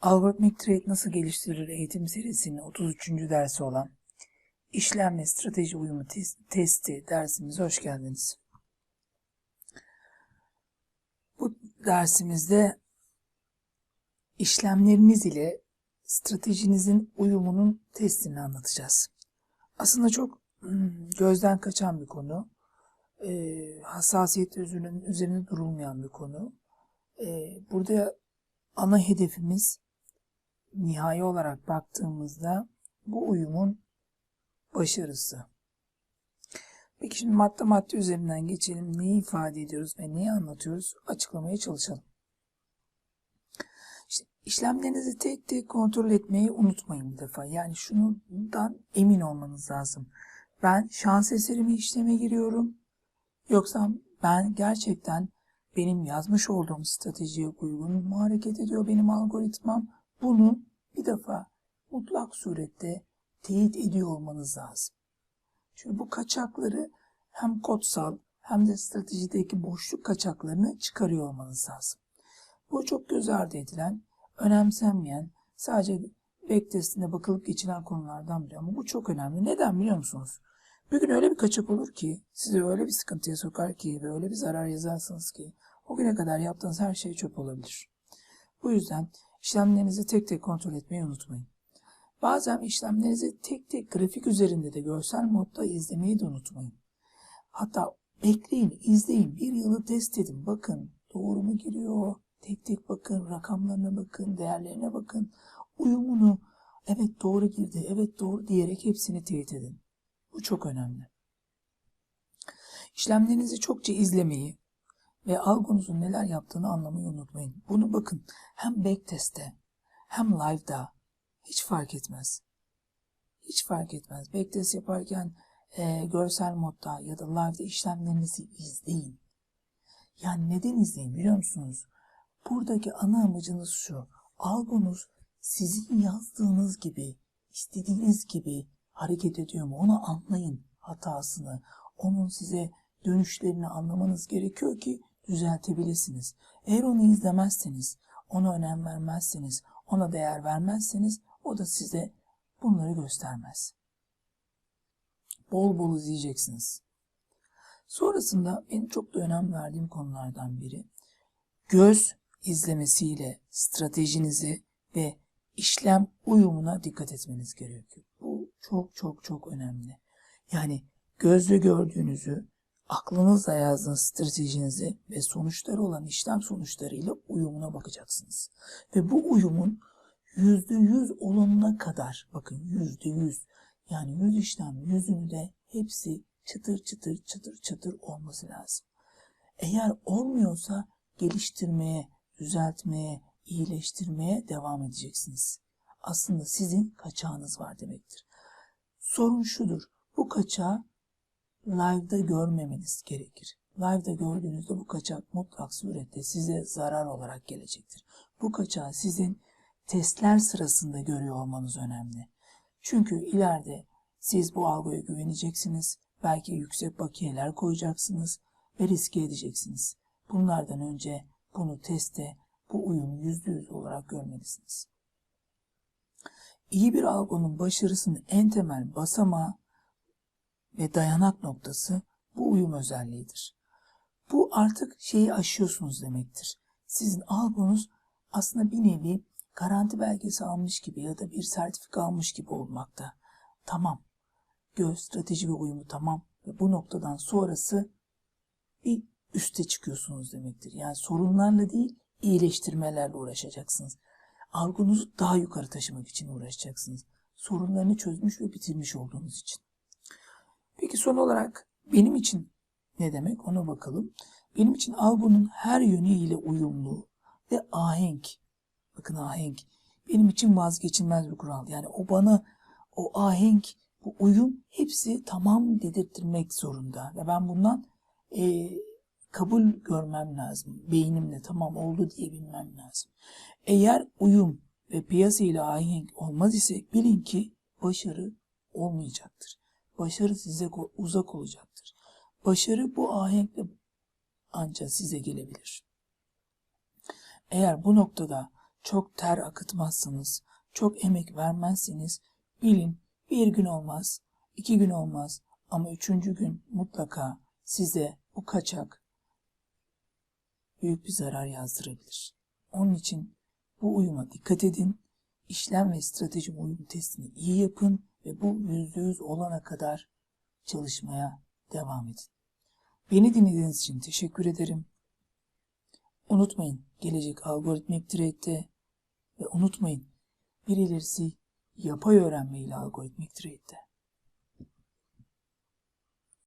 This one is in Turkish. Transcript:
Algoritmik Trade Nasıl Geliştirilir eğitim serisinin 33. dersi olan İşlem ve Strateji Uyumu tes- Testi dersimize hoş geldiniz. Bu dersimizde işlemleriniz ile stratejinizin uyumunun testini anlatacağız. Aslında çok hmm, gözden kaçan bir konu. Ee, hassasiyet üzerine, durulmayan bir konu. Ee, burada ana hedefimiz nihai olarak baktığımızda bu uyumun başarısı. Peki şimdi madde madde üzerinden geçelim. Neyi ifade ediyoruz ve neyi anlatıyoruz? Açıklamaya çalışalım. İşte işlemlerinizi tek tek kontrol etmeyi unutmayın bir defa. Yani şundan emin olmanız lazım. Ben şans eseri mi işleme giriyorum? Yoksa ben gerçekten benim yazmış olduğum stratejiye uygun mu hareket ediyor benim algoritmam? Bunu bir defa mutlak surette teyit ediyor olmanız lazım. Çünkü bu kaçakları hem kodsal hem de stratejideki boşluk kaçaklarını çıkarıyor olmanız lazım. Bu çok göz ardı edilen, önemsenmeyen, sadece backtestinde bakılıp geçilen konulardan biri ama bu çok önemli. Neden biliyor musunuz? Bir gün öyle bir kaçak olur ki, sizi öyle bir sıkıntıya sokar ki ve öyle bir zarar yazarsınız ki o güne kadar yaptığınız her şey çöp olabilir. Bu yüzden işlemlerinizi tek tek kontrol etmeyi unutmayın. Bazen işlemlerinizi tek tek grafik üzerinde de görsel modda izlemeyi de unutmayın. Hatta bekleyin, izleyin, bir yılı test edin, bakın doğru mu giriyor, tek tek bakın, rakamlarına bakın, değerlerine bakın, uyumunu, evet doğru girdi, evet doğru diyerek hepsini teyit edin. Bu çok önemli. İşlemlerinizi çokça izlemeyi ve algonuzun neler yaptığını anlamayı unutmayın. Bunu bakın hem backtest'te hem live'da hiç fark etmez. Hiç fark etmez. Backtest yaparken e, görsel modda ya da live'da işlemlerinizi izleyin. Yani neden izleyin biliyor musunuz? Buradaki ana amacınız şu. Algonuz sizin yazdığınız gibi, istediğiniz gibi hareket ediyor mu? Onu anlayın hatasını. Onun size dönüşlerini anlamanız gerekiyor ki düzeltebilirsiniz. Eğer onu izlemezseniz, ona önem vermezseniz, ona değer vermezseniz o da size bunları göstermez. Bol bol izleyeceksiniz. Sonrasında benim çok da önem verdiğim konulardan biri göz izlemesiyle stratejinizi ve işlem uyumuna dikkat etmeniz gerekiyor. Bu çok çok çok önemli. Yani gözle gördüğünüzü, aklınızla yazdığınız stratejinizi ve sonuçları olan işlem sonuçlarıyla uyumuna bakacaksınız. Ve bu uyumun yüzde yüz olununa kadar, bakın yüzde yüz, yani yüz işlem yüzünü de hepsi çıtır çıtır çıtır çıtır olması lazım. Eğer olmuyorsa geliştirmeye, düzeltmeye, iyileştirmeye devam edeceksiniz. Aslında sizin kaçağınız var demektir. Sorun şudur. Bu kaçağı live'da görmemeniz gerekir. Live'da gördüğünüzde bu kaçak mutlak surette size zarar olarak gelecektir. Bu kaçağı sizin testler sırasında görüyor olmanız önemli. Çünkü ileride siz bu algoya güveneceksiniz, belki yüksek bakiyeler koyacaksınız ve riske edeceksiniz. Bunlardan önce bunu teste, bu yüzde yüz olarak görmelisiniz. İyi bir algonun başarısının en temel basamağı ve dayanak noktası bu uyum özelliğidir. Bu artık şeyi aşıyorsunuz demektir. Sizin algonuz aslında bir nevi garanti belgesi almış gibi ya da bir sertifika almış gibi olmakta. Tamam. Göz, strateji ve uyumu tamam. Ve bu noktadan sonrası bir üste çıkıyorsunuz demektir. Yani sorunlarla değil, iyileştirmelerle uğraşacaksınız. Algonuzu daha yukarı taşımak için uğraşacaksınız. Sorunlarını çözmüş ve bitirmiş olduğunuz için. Peki son olarak benim için ne demek ona bakalım. Benim için algonun her yönüyle uyumlu ve ahenk. Bakın ahenk benim için vazgeçilmez bir kural. Yani o bana o ahenk, bu uyum hepsi tamam dedirttirmek zorunda. Ve ben bundan e, kabul görmem lazım. Beynimle tamam oldu diyebilmem lazım. Eğer uyum ve piyasa ile ahenk olmaz ise bilin ki başarı olmayacaktır. Başarı size uzak olacaktır. Başarı bu ahenkle ancak size gelebilir. Eğer bu noktada çok ter akıtmazsanız, çok emek vermezseniz bilin bir gün olmaz, iki gün olmaz ama üçüncü gün mutlaka size bu kaçak büyük bir zarar yazdırabilir. Onun için bu uyuma dikkat edin. İşlem ve strateji uyum testini iyi yapın ve bu yüzde yüz olana kadar çalışmaya devam edin. Beni dinlediğiniz için teşekkür ederim. Unutmayın gelecek algoritmik trade'de ve unutmayın bir ilerisi yapay öğrenme ile algoritmik trade'de.